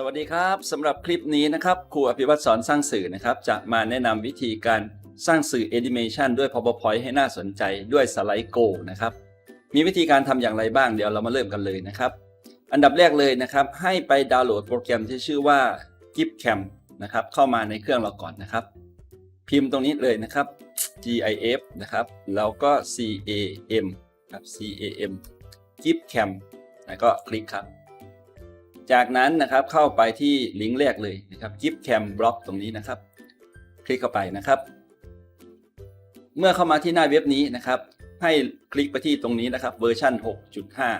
สวัสดีครับสำหรับคลิปนี้นะครับครูอภิวัตสอนสร้างสื่อนะครับ จะมาแนะนำวิธีการสร้างสื่อแอนิเมชันด้วย PowerPoint ให้น่าสนใจด้วยสไลด์ Go นะครับ มีวิธีการทำอย่างไรบ้างเดี๋ยวเรามาเริ่มกันเลยนะครับ อันดับแรกเลยนะครับ ให้ไปดาวน์โหลดโปรแกรมที่ชื่อว่า GIFCam นะครับเข้ามาในเครื่องเราก่อนนะครับ พิมพ์ตรงนี้เลยนะครับ GIF นะครับแล้วก็ CAM ครับ CAM GIFCam แล้วก็คลิกครับ จากนั้นนะครับเข้าไปที่ลิงก์แรกเลยนะครับ GIFCam Block ตรงนี้นะครับ คลิกเข้าไปนะครับ เมื่อเข้ามาที่หน้าเว็บนี้นะครับ ให้คลิกไปที่ตรงนี้นะครับเวอร์ชัน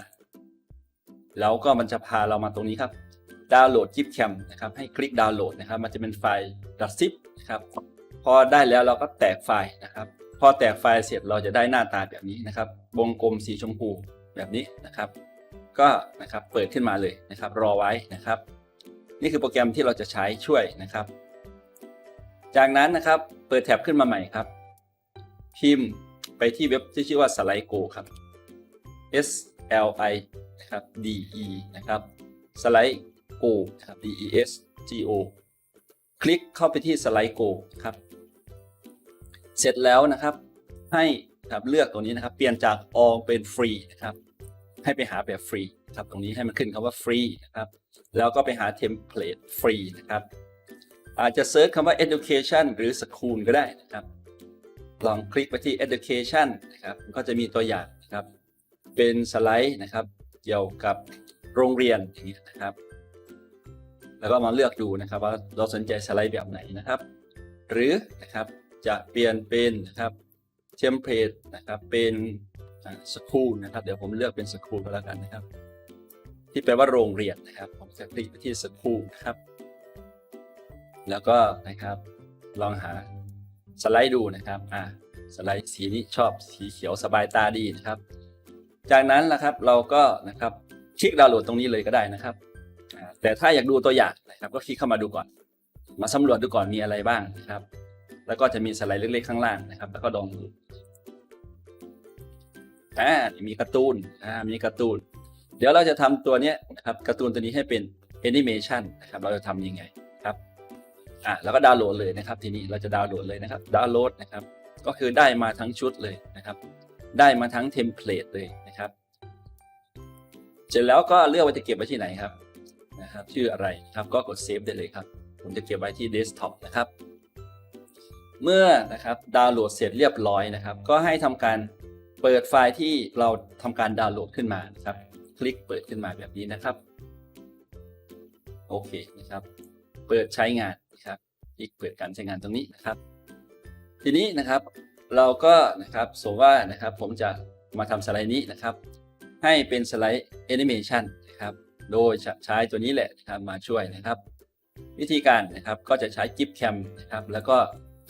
6.5 แล้วก็มันจะพาเรามาตรงนี้ครับดาวน์โหลด GIFCam นะครับให้คลิกดาวน์โหลดนะครับ มันจะเป็นไฟล์ .zip นะครับพอได้แล้วเราก็แตกไฟล์นะครับ พอแตกไฟล์เสร็จเราจะได้หน้าตาแบบนี้นะครับ วงกลมสีชมพูแบบนี้นะครับ ก็นะครับเปิดขึ้นมาเลยนะครับ รอไว้นะครับ นี่คือโปรแกรมที่เราจะใช้ช่วยนะครับ จากนั้นนะครับเปิดแท็บขึ้นมาใหม่ครับ พิมพ์ไปที่เว็บที่ชื่อว่า Slide Go ครับ S L I นะครับ D E นะครับ Slide Go ครับ D E S G O คลิกเข้าไปที่ Slide Go ครับ เสร็จแล้วนะครับให้ครับเลือกตรงนี้นะครับ เปลี่ยนจาก all เป็นฟรีนะครับ ให้ไปหาแบบฟรีครับตรงนี้ให้มันขึ้นคำว่าฟรีนะครับแล้วก็ไปหาเทมเพลตฟรีนะครับอาจจะเซิร์ชคำว่า education หรือ school ก็ได้นะครับ ลองคลิกไปที่ education นะครับก็จะมีตัวอย่างนะครับ เป็นสไลด์นะครับ เกี่ยวกับโรงเรียนอย่างนี้นะครับ แล้วก็มาเลือกดูนะครับว่าเราสนใจสไลด์แบบไหนนะครับ หรือนะครับจะเปลี่ยนเป็นนะครับเทมเพลตนะครับเป็น สคูลนะครับ เดี๋ยวผมเลือกเป็นสคูลก็แล้วกันนะครับ ที่แปลว่าโรงเรียนนะครับผมจะคลิกไปที่สคูลนะครับ แล้วก็นะครับลองหาสไลด์ดูนะครับอ่าสไลด์สีนี้ชอบสีเขียวสบายตาดีนะครับ จากนั้นนะครับเราก็นะครับคลิกดาวน์โหลดตรงนี้เลยก็ได้นะครับ แต่ถ้าอยากดูตัวอย่างนะครับก็คลิกเข้ามาดูก่อน มาสำรวจดูก่อนมีอะไรบ้างนะครับ แล้วก็จะมีสไลด์เล็กๆข้างล่างนะครับ แล้วก็ลองดู อ่ามีการ์ตูนอ่ามีการ์ตูน เดี๋ยวเราจะทำตัวเนี้ยนะครับการ์ตูนตัวนี้ให้เป็นแอนิเมชันนะครับเราจะทำยังไงครับอ่าแล้วก็ดาวน์โหลดเลยนะครับ ทีนี้เราจะดาวน์โหลดเลยนะครับดาวน์โหลดนะครับ ก็คือได้มาทั้งชุดเลยนะครับ ได้มาทั้งเทมเพลตเลยนะครับเสร็จแล้วก็เลือกว่าจะเก็บไว้ที่ไหนครับนะครับ ชื่ออะไรครับก็กดเซฟได้เลยครับ ผมจะเก็บไว้ที่เดสก์ท็อปนะครับ เมื่อนะครับดาวน์โหลดเสร็จเรียบร้อยนะครับ ก็ให้ทำการ เปิดไฟล์ที่เราทำการดาวน์โหลดขึ้นมานะครับ คลิกเปิดขึ้นมาแบบนี้นะครับ โอเคนะครับ เปิดใช้งานนะครับคลิกเปิดการใช้งานตรงนี้นะครับ ทีนี้นะครับเราก็นะครับสมมติว่านะครับผมจะมาทำสไลด์นี้นะครับ ให้เป็นสไลด์แอนิเมชันนะครับ โดยใช้ตัวนี้แหละนะครับมาช่วยนะครับ วิธีการนะครับก็จะใช้กิฟแคมนะครับแล้วก็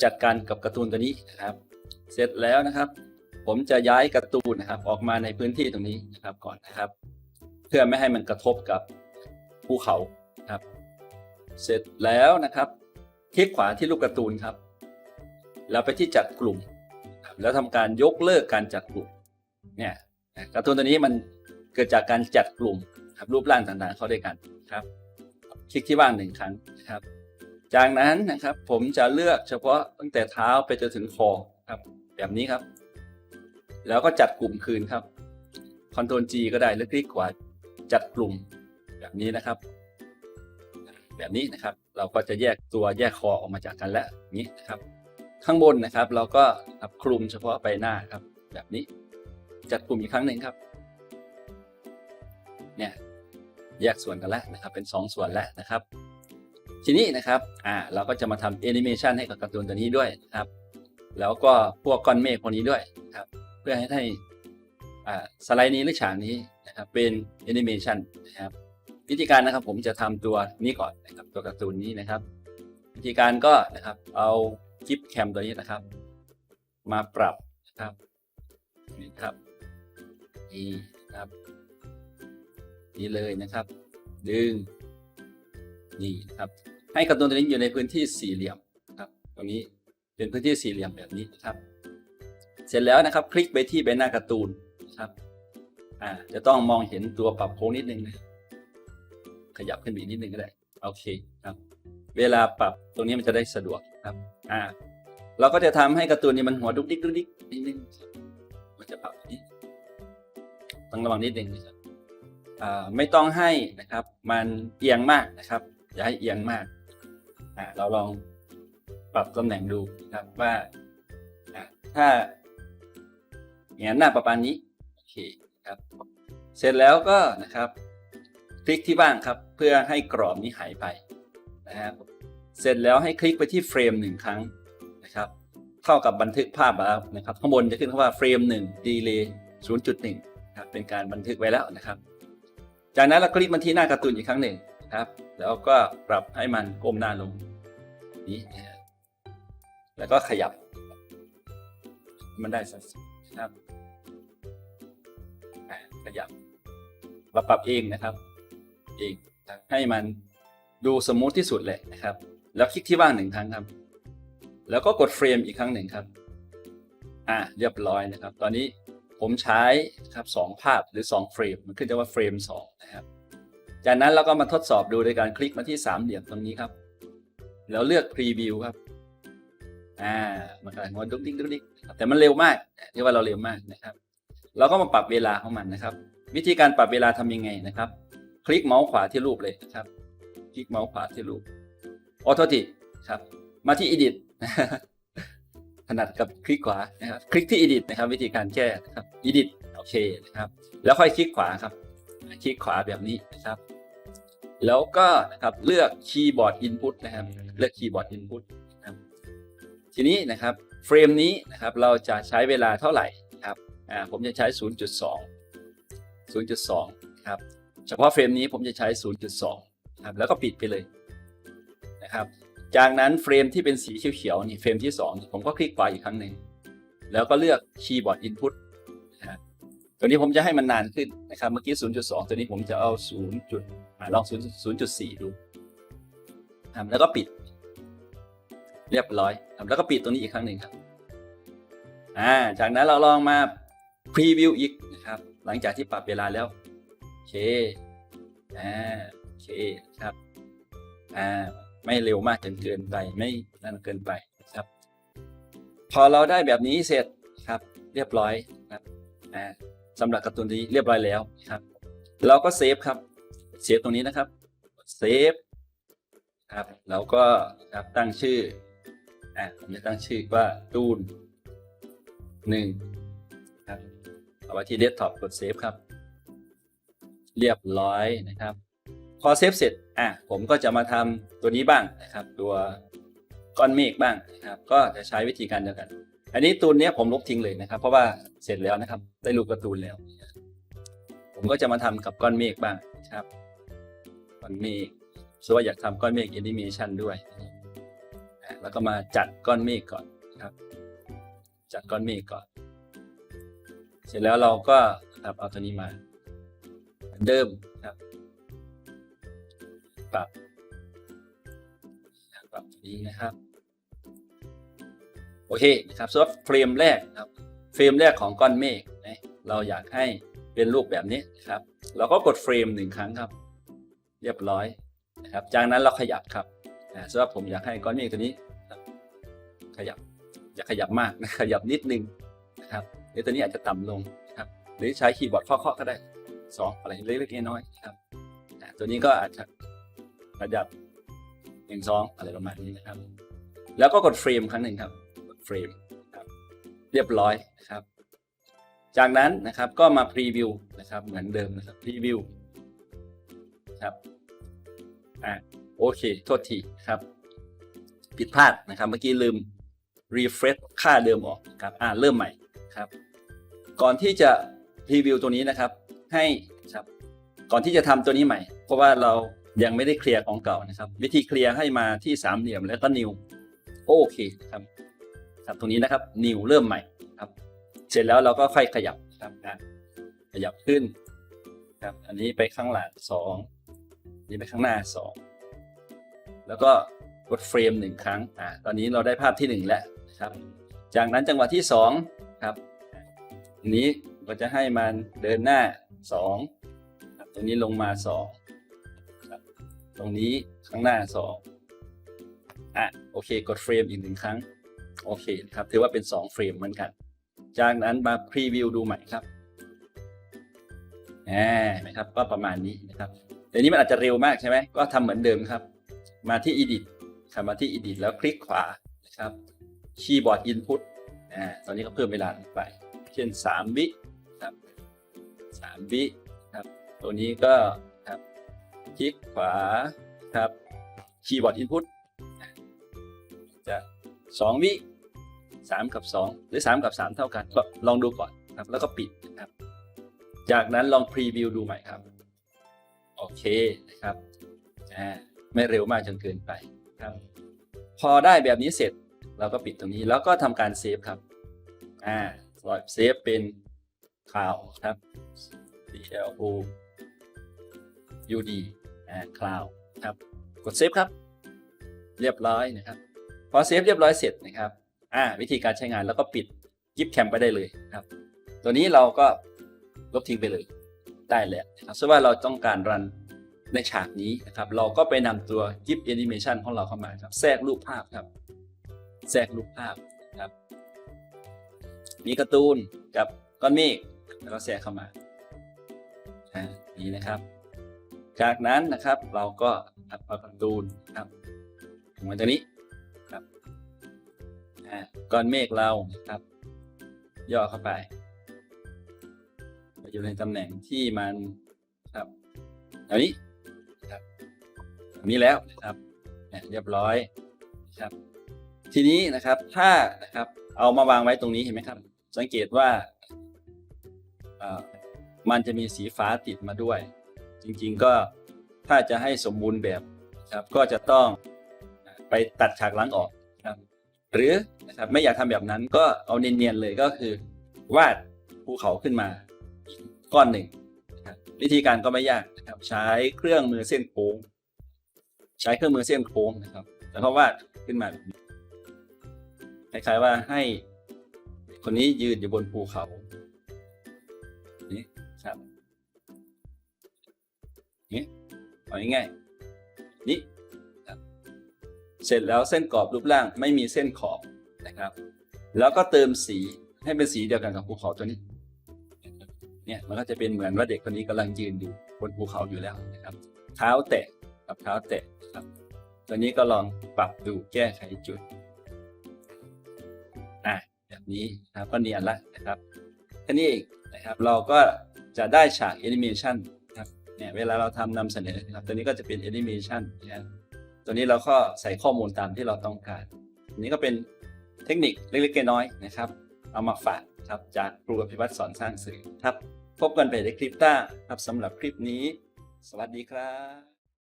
จัดการกับการ์ตูนตัวนี้นะครับ เสร็จแล้วนะครับ ผมจะย้ายการ์ตูนนะครับออกมาในพื้นที่ตรงนี้นะครับก่อนนะครับ เพื่อไม่ให้มันกระทบกับภูเขาครับ เสร็จแล้วนะครับคลิกขวาที่รูปการ์ตูนครับ แล้วไปที่จัดกลุ่ม แล้วทำการยกเลิกการจัดกลุ่มเนี่ยการ์ตูนตัวนี้มันเกิดจากการจัดกลุ่มครับรูปร่างต่างๆเข้าด้วยกันครับ คลิกที่ว่างหนึ่งครั้งนะครับ จากนั้นนะครับผมจะเลือกเฉพาะตั้งแต่เท้าไปจนถึงคอครับ แบบนี้ครับ แล้วก็จัดกลุ่มคืนครับ Ctrl G ก็ได้หรือคลิกขวาจัดกลุ่มแบบนี้นะครับ แบบนี้นะครับ เราก็จะแยกตัวแยกคอออกมาจากกันแล้วนี้นะครับ ข้างบนนะครับ เราก็ครับคลุมเฉพาะใบหน้าครับ แบบนี้ จัดกลุ่มอีกครั้งหนึ่งครับ เนี่ยแยกส่วนกันแล้วนะครับ เป็น2ส่วนแล้วนะครับ ทีนี้นะครับอ่าเราก็จะมาทำแอนิเมชันให้กับการ์ตูนตัวนี้ด้วยนะครับ แล้วก็พวกก้อนเมฆพวกนี้ด้วย พื่อให้ให้อ่าสไลด์นี้หรือฉากนี้นะครับเป็นแอนิเมชันนะครับวิธีการนะครับผมจะทำตัวนี้ก่อนนะครับตัวการ์ตูนนี้นะครับ วิธีการก็นะครับเอาคลิปแคมตัวนี้นะครับ มาปรับนะครับนี่ครับนี่ครับนี่เลยนะครับ ดึงนี่นะครับให้การ์ตูนตัวนี้อยู่ในพื้นที่สี่เหลี่ยมครับตรงนี้เป็นพื้นที่สี่เหลี่ยมแบบนี้นะครับ เสร็จแล้วนะครับ คลิกไปที่ใบหน้าการ์ตูนนะครับอ่าจะต้องมองเห็นตัวปรับโค้งนิดนึงนะขยับขึ้นไปอีกนิดนึงก็ได้โอเคครับ เวลาปรับตรงนี้มันจะได้สะดวกครับอ่าเราก็จะทำให้การ์ตูนนี้มันหัวดุกดิกดุกดิกนิดนึงมันจะปรับนี้ต้องระวังนิดนึงนะครับอ่าไม่ต้องให้นะครับ มันเอียงมากนะครับ อย่าให้เอียงมากอ่าเราลองปรับตำแหน่งดูนะครับว่าอ่าถ้า อย่างนั้นหน้าประมาณนี้โอเคครับเสร็จแล้วก็นะครับคลิกที่บ้างครับเพื่อให้กรอบนี้หายไปนะครับเสร็จแล้วให้คลิกไปที่เฟรมหนึ่งครั้งนะครับเท่ากับบันทึกภาพแล้วนะครับข้างบนจะขึ้นคำว่าเฟรมหนึ่งดีเลย์ศูนย์จุดหนึ่งครับเป็นการบันทึกไว้แล้วนะครับ จากนั้นเราคลิกมาที่หน้าการ์ตูนอีกครั้งหนึ่งครับ แล้วก็ปรับให้มันก้มหน้าลงนี้แล้วก็ขยับ มันได้สัดส่วนนะครับ ขยับเราปรับเองนะครับเองให้มันดูสมูทที่สุดเลยนะครับ แล้วคลิกที่ว่างหนึ่งครั้งครับ แล้วก็กดเฟรมอีกครั้งหนึ่งครับ อ่าเรียบร้อยนะครับ ตอนนี้ผมใช้ครับสองภาพหรือสองเฟรมมันขึ้นจะว่าเฟรมสองนะครับ จากนั้นเราก็มาทดสอบดูโดยการคลิกมาที่สามเหลี่ยมตรงนี้ครับ แล้วเลือกพรีวิวครับอ่ามันก็งอนดุ๊กดิ๊กดุ๊กดิ๊กแต่มันเร็วมากที่ว่าเราเร็วมากนะครับ เราก็มาปรับเวลาของมันนะครับ วิธีการปรับเวลาทำยังไงนะครับ คลิกเมาส์ขวาที่รูปเลยนะครับ คลิกเมาส์ขวาที่รูปออโทติครับ มาที่ edit ถนัดกับคลิกขวานะครับ คลิกที่ edit นะครับ วิธีการแก้นะครับ edit โอเคนะครับ แล้วค่อยคลิกขวาครับ คลิกขวาแบบนี้นะครับ แล้วก็นะครับเลือกคีย์บอร์ด input นะครับ เลือกคีย์บอร์ด input นะครับทีนี้นะครับเฟรมนี้นะครับเราจะใช้เวลาเท่าไหร่ อ่าผมจะใช้ 0.2 0.2 ครับ เฉพาะเฟรมนี้ผมจะใช้ 0.2 ครับ แล้วก็ปิดไปเลยนะครับ จากนั้นเฟรมที่เป็นสีเขียวๆนี่เฟรมที่2นี่ผมก็คลิกขวาอีกครั้งหนึ่ง แล้วก็เลือกคีย์บอร์ด Input นะครับตัวนี้ผมจะให้มันนานขึ้นนะครับ เมื่อกี้ 0.2 ตัวนี้ผมจะเอา 0. จุดอ่าลอง 0.4 ดูครับแล้วก็ปิด เรียบร้อยครับแล้วก็ปิดตรงนี้อีกครั้งหนึ่งครับ อ่า จากนั้นเราลองมา พรีวิวอีกนะครับ หลังจากที่ปรับเวลาแล้ว โอเคอ่าโอเคครับอ่าไม่เร็วมากจนเกินไปไม่นั่นเกินไปนะครับ พอเราได้แบบนี้เสร็จครับเรียบร้อยครับอ่าสำหรับการ์ตูนนี้เรียบร้อยแล้วครับ เราก็เซฟครับเซฟตรงนี้นะครับเซฟครับแล้วก็ครับตั้งชื่ออ่าผมจะตั้งชื่อว่าตูนหนึ่งครับ เอาไว้ที่เดสก์ท็อปกดเซฟครับ เรียบร้อยนะครับ พอเซฟเสร็จอะผมก็จะมาทำตัวนี้บ้างนะครับ ตัวก้อนเมฆบ้างนะครับ ก็จะใช้วิธีการเดียวกัน อันนี้ตูนเนี้ยผมลบทิ้งเลยนะครับ เพราะว่าเสร็จแล้วนะครับ ได้รูปการ์ตูนแล้ว ผมก็จะมาทำกับก้อนเมฆบ้างนะครับก้อนเมฆส่วนอยากทำก้อนเมฆแอนิเมชันด้วยแล้วก็มาจัดก้อนเมฆก่อนนะครับ จัดก้อนเมฆก่อน เสร็จแล้วเราก็ครับเอาตัวนี้มาเหมือนเดิมครับปรับปรับนี้นะครับ โอเคนะครับสำหรับเฟรมแรกครับ เฟรมแรกของก้อนเมฆนะเราอยากให้เป็นรูปแบบนี้นครับ เราก็กดเฟรมหนึ่งครั้งครับ เรียบร้อยนะครับ จากนั้นเราขยับครับนะสำหรับผมอยากให้ก้อนเมฆตัวนี้ขยับ อย่าขยับมากนะขยับนิดนึงนะครับ เดี๋ยวตัวนี้อาจจะต่ำลงนะครับหรือใช้คีย์บอร์ดเคาะๆก็ได้สองอะไรเล็กๆน้อยๆนะครับตัวนี้ก็อาจจะขยับหนึ่งสองอะไรประมาณนี้นะครับ แล้วก็กดเฟรมครั้งหนึ่งครับกดเฟรมครับเรียบร้อยนะครับ จากนั้นนะครับก็มาพรีวิวนะครับเหมือนเดิมนะครับพรีวิวครับอะโอเค โทษทีครับผิดพลาดนะครับ เมื่อกี้ลืม refresh ค่าเดิมออกครับอ่าเริ่มใหม่ครับ ก่อนที่จะพรีวิวตัวนี้นะครับ ให้ครับก่อนที่จะทำตัวนี้ใหม่ เพราะว่าเรายังไม่ได้เคลียร์ของเก่านะครับ วิธีเคลียร์ให้มาที่สามเหลี่ยมแล้วก็ new โอเคครับครับตรงนี้นะครับ new เริ่มใหม่ครับ เสร็จแล้วเราก็ค่อยขยับครับอะขยับขึ้นครับ อันนี้ไปข้างหลังสองนนี้ไปข้างหน้าสองแล้วก็กดเฟรมหนึ่งครั้งอ่าตอนนี้เราได้ภาพที่หนึ่งแล้วนะครับ จากนั้นจังหวะที่สองครับ อันนี้ก็จะให้มันเดินหน้าสองตรงนี้ลงมาสองตรงนี้ข้างหน้าสองอะโอเค กดเฟรมอีกหนึ่งครั้ง โอเคครับ ถือว่าเป็นสองเฟรมเหมือนกัน จากนั้นมาพรีวิวดูใหม่ครับอ่าเห็นไหมครับ ก็ประมาณนี้นะครับเดี๋ยวนี้มันอาจจะเร็วมากใช่ไหมก็ทำเหมือนเดิมครับ มาที่ edit ครับมาที่ edit แล้วคลิกขวานะครับคีย์บอร์ด input อ่าตอนนี้ก็เพิ่มเวลาไป เช่น3วิครับ3วิครับตัวนี้ก็ครับคลิกขวาครับคีย์บอร์ด input จะ2วิ3กับ2หรือ3กับ3เท่ากันก็ลองดูก่อนครับแล้วก็ปิดนะครับ จากนั้นลองพรีวิวดูใหม่ครับ โอเคนะครับอ่าไม่เร็วมากจนเกินไปครับ พอได้แบบนี้เสร็จเราก็ปิดตรงนี้แล้วก็ทำการเซฟครับอ่า เซฟเป็นข่าวครับ C L O U D อ่าคลาวครับ กดเซฟครับ เรียบร้อยนะครับ พอเซฟเรียบร้อยเสร็จนะครับอ่าวิธีการใช้งานแล้วก็ปิดกิฟแคมไปได้เลยครับ ตัวนี้เราก็ลบทิ้งไปเลยได้แล้วนะครับสมมติว่าเราต้องการรันในฉากนี้นะครับ เราก็ไปนำตัว GIF Animation ของเราเข้ามาครับ แทรกรูปภาพครับ แทรกรูปภาพนะครับ มีการ์ตูนกับก้อนเมฆแล้วก็แทรกเข้ามาอ่านี่นะครับ จากนั้นนะครับเราก็เอาการ์ตูนครับเหมือนตัวนี้ครับอ่าก้อนเมฆเรานะครับ ย่อเข้าไปอยู่ในตำแหน่งที่มันครับอันนี้ครับอันนี้แล้วนะครับเรียบร้อยครับ ทีนี้นะครับถ้านะครับ เอามาวางไว้ตรงนี้เห็นไหมครับ สังเกตว่ามันจะมีสีฟ้าติดมาด้วย จริงๆก็ถ้าจะให้สมบูรณ์แบบครับก็จะต้องไปตัดฉากหลังออกครับหรือนะครับไม่อยากทำแบบนั้นก็เอาเนียนๆเลยก็คือ วาดภูเขาขึ้นมาก้อนหนึ่งนะครับวิธีการก็ไม่ยากนะครับใช้เครื่องมือเส้นโค้ง ใช้เครื่องมือเส้นโค้งนะครับ แล้วก็วาดขึ้นมาแบบนี้ คล้ายๆว่าให้คนนี้ยืนอยู่บนภูเขานี่ครับนี่เอาง่ายๆนี่ครับเสร็จแล้วเส้นกรอบรูปร่างไม่มีเส้นขอบนะครับ แล้วก็เติมสีให้เป็นสีเดียวกันกับภูเขาตัวนี้เนี่ยมันก็จะเป็นเหมือนว่าเด็กคนนี้กำลังยืนอยู่บนภูเขาอยู่แล้วนะครับ เท้าแตะกับเท้าแตะครับตัวนี้ก็ลองปรับดูแก้ไขจุด แบบนี้นะครับก็เนียนละนะครับแค่นี้เองนะครับเราก็จะได้ฉากแอนิเมชันครับเนี่ยเวลาเราทำนำเสนอนะครับตัวนี้ก็จะเป็นแอนิเมชันนะครับตัวนี้เราก็ใส่ข้อมูลตามที่เราต้องการอันนี้ก็เป็นเทคนิคเล็กๆน้อยๆนะครับ เอามาฝากครับจากครูอภิวัตรสอนสร้างสื่อครับ พบกันไปในคลิปหน้าครับสำหรับคลิปนี้ สวัสดีครับ